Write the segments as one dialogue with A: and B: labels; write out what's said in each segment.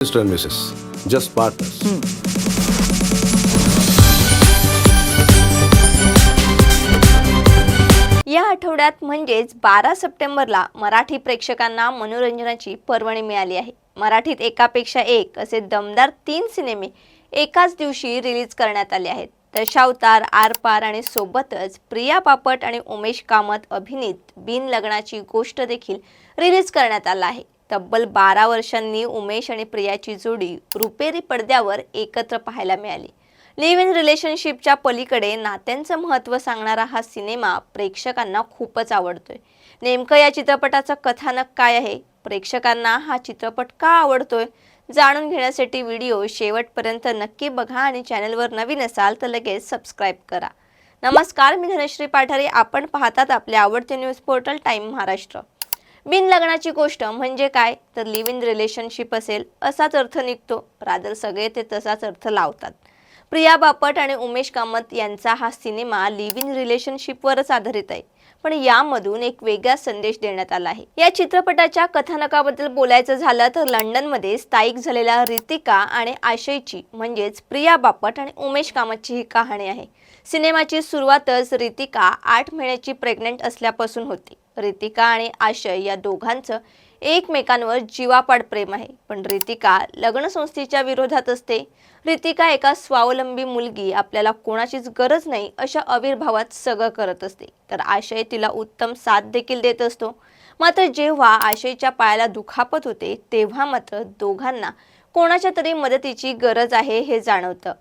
A: Mr. and Mrs. Just partners. Hmm.
B: या आठवड्यात म्हणजेच बारा सप्टेंबरला मराठी प्रेक्षकांना मनोरंजनाची पर्वणी मिळाली आहे मराठीत एकापेक्षा एक असे दमदार तीन सिनेमे एकाच दिवशी रिलीज करण्यात आले आहेत दशावतार आरपार आणि सोबतच प्रिया पापट आणि उमेश कामत अभिनीत बिन लग्नाची गोष्ट देखील रिलीज करण्यात आला आहे तब्बल बारा वर्षांनी उमेश आणि प्रियाची जोडी रुपेरी पडद्यावर एकत्र पाहायला मिळाली. लिव्ह इन रिलेशनशिपच्या पलीकडे नात्यांचं महत्त्व सांगणारा हा सिनेमा प्रेक्षकांना खूपच आवडतोय. नेमकं या चित्रपटाचं कथानक काय आहे? प्रेक्षकांना हा चित्रपट का आवडतोय? जाणून घेण्यासाठी व्हिडिओ शेवटपर्यंत नक्की बघा आणि चॅनलवर नवीन असाल तर लगेच सबस्क्राईब करा. नमस्कार मी धनश्री पाठारे. आपण पाहतात आपले आवडते न्यूज पोर्टल टाईम महाराष्ट्र बिन लग्नाची गोष्ट म्हणजे काय? तर लिव्ह इन रिलेशनशिप असेल असाच अर्थ निघतो. रादर सगळे ते तसाच अर्थ लावतात. प्रिया बापट आणि उमेश कामत यांचा हा सिनेमा लिव्ह इन रिलेशनशिपवरच आधारित आहे. पण यामधून एक वेगळा संदेश देण्यात आला आहे. या चित्रपटाच्या कथानकाबद्दल बोलायचं झालं तर लंडनमध्ये स्थायिक झालेल्या रितिका आणि आशयची म्हणजेच प्रिया बापट आणि उमेश कामतची ही कहाणी आहे. सिनेमाची सुरुवातच रितिका आठ महिन्याची प्रेग्नंट असल्यापासून होती. रितिका आणि आशय या दोघांचं एकमेकांवर जीवापाड प्रेम आहे. पण रितिका लग्न संस्थेच्या विरोधात असते. रितिका एका स्वावलंबी मुलगी आपल्याला कोणाचीच गरज नाही अशा अविर्भावात सगळं करत असते. तर आशय तिला उत्तम साथ देखील देत असतो. मात्र जेव्हा आशयच्या पायाला दुखापत होते तेव्हा मात्र दोघांना कोणाच्या तरी मदतीची गरज आहे हे जाणवतं.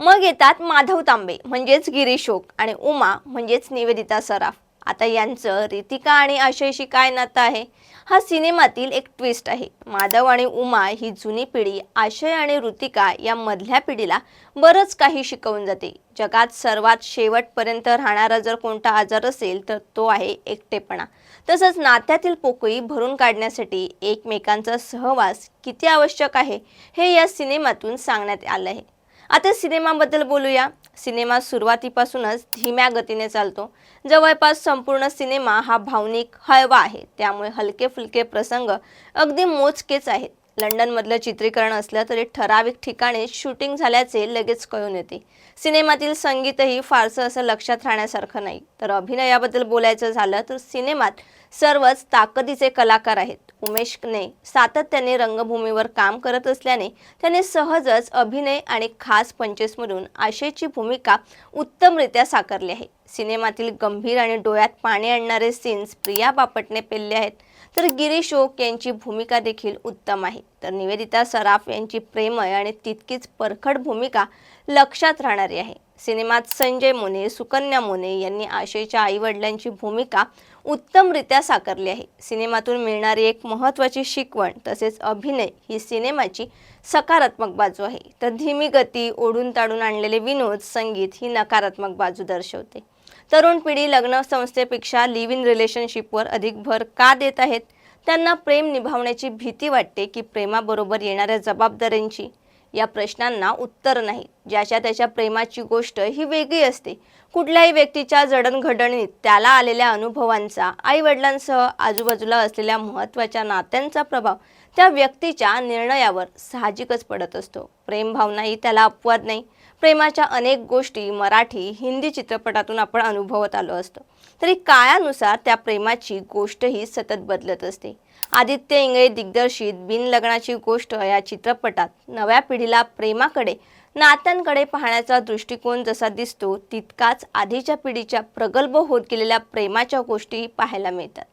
B: मग येतात माधव तांबे म्हणजेच गिरीशोक आणि उमा म्हणजेच निवेदिता सराफ. आता यांचं रितिका आणि आशयशी काय नातं आहे? हा सिनेमातील एक ट्विस्ट आहे. माधव आणि उमा ही जुनी पिढी आशय आणि ऋतिका या मधल्या पिढीला बरंच काही शिकवून जाते. जगात सर्वात शेवटपर्यंत राहणारा जर कोणता आजार असेल तर तो आहे एकटेपणा. तसंच नात्यातील पोकळी भरून काढण्यासाठी एकमेकांचा सहवास किती आवश्यक आहे हे या सिनेमातून सांगण्यात आलं आहे. आता सिनेमाबद्दल बोलूया. सिनेमा सुरुवातीपासूनच धीम्या गतीने चालतो. जवळपास संपूर्ण सिनेमा हा भावनिक हळवा आहे. त्यामुळे हलके फुलके प्रसंग अगदी मोजकेच आहेत. लंडनमधलं चित्रीकरण असलं तरी ठराविक ठिकाणी शूटिंग झाल्याचे लगेच कळून येते. सिनेमातील संगीतही फारसं असं लक्षात राहण्यासारखं नाही. तर अभिनयाबद्दल बोलायचं झालं तर सिनेमात सर्वच ताकदीचे कलाकार आहेत. उमेशने सातत्याने रंगभूमीवर काम करत असल्याने त्याने सहजच अभिनय आणि खास पंचेसमधून आशयची भूमिका उत्तमरित्या साकारली आहे. सिनेमातील गंभीर आणि डोळ्यात पाणी आणणारे सीन्स प्रिया बापटने पेलले आहेत. तर गिरीश ओक यांची भूमिका देखील उत्तम आहे. तर निवेदिता सराफ यांची प्रेमय आणि तितकीच परखड भूमिका लक्षात राहणारी आहे. सिनेमात संजय मोने सुकन्या मोने यांनी आशयच्या आईवडिलांची भूमिका उत्तमरित्या साकारली आहे. सिनेमातून मिळणारी एक महत्त्वाची शिकवण तसेच अभिनय ही सिनेमाची सकारात्मक बाजू आहे. तर धीमी गती ओढून ताडून आणलेले विनोद संगीत ही नकारात्मक बाजू दर्शवते. तरुण पिढी लग्न संस्थेपेक्षा लिव्ह इन रिलेशनशिपवर अधिक भर का देत आहेत? त्यांना प्रेम निभावण्याची भीती वाटते की प्रेमाबरोबर येणाऱ्या जबाबदाऱ्यांची या प्रश्नांना उत्तर नाही. ज्याच्या त्याच्या प्रेमाची गोष्ट ही वेगळी असते. कुठल्याही व्यक्तीच्या जडणघडणीत त्याला आलेल्या अनुभवांचा आई वडिलांसह आजूबाजूला असलेल्या महत्त्वाच्या नात्यांचा प्रभाव त्या व्यक्तीच्या निर्णयावर साहजिकच पडत असतो. प्रेमभावनाही त्याला अपवाद नाही. प्रेमाच्या अनेक गोष्टी मराठी हिंदी चित्रपटातून आपण अनुभवत आलो असतो. तरी काळानुसार त्या प्रेमाची गोष्टही सतत बदलत असते. आदित्य इंगळे दिग्दर्शित बिन लग्नाची गोष्ट या चित्रपटात नव्या पिढीला प्रेमाकडे नात्यांकडे पाहण्याचा दृष्टिकोन जसा दिसतो तितकाच आधीच्या पिढीच्या प्रगल्भ होत गेलेल्या प्रेमाच्या गोष्टी पाहायला मिळतात.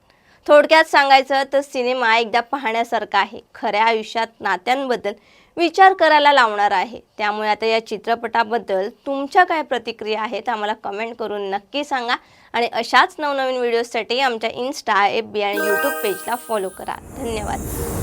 B: थोडक्यात सांगायचं तर सिनेमा एकदा पाहण्यासारखा आहे. खऱ्या आयुष्यात नात्यांबद्दल विचार करायला लावणार आहे. त्यामुळे आता या चित्रपटाबद्दल तुमच्या काय प्रतिक्रिया आहेत आम्हाला कमेंट करून नक्की सांगा. आणि अशाच नवनवीन व्हिडिओजसाठी आमच्या इन्स्टा एफ बी आणि यूट्यूब पेजला फॉलो करा. धन्यवाद.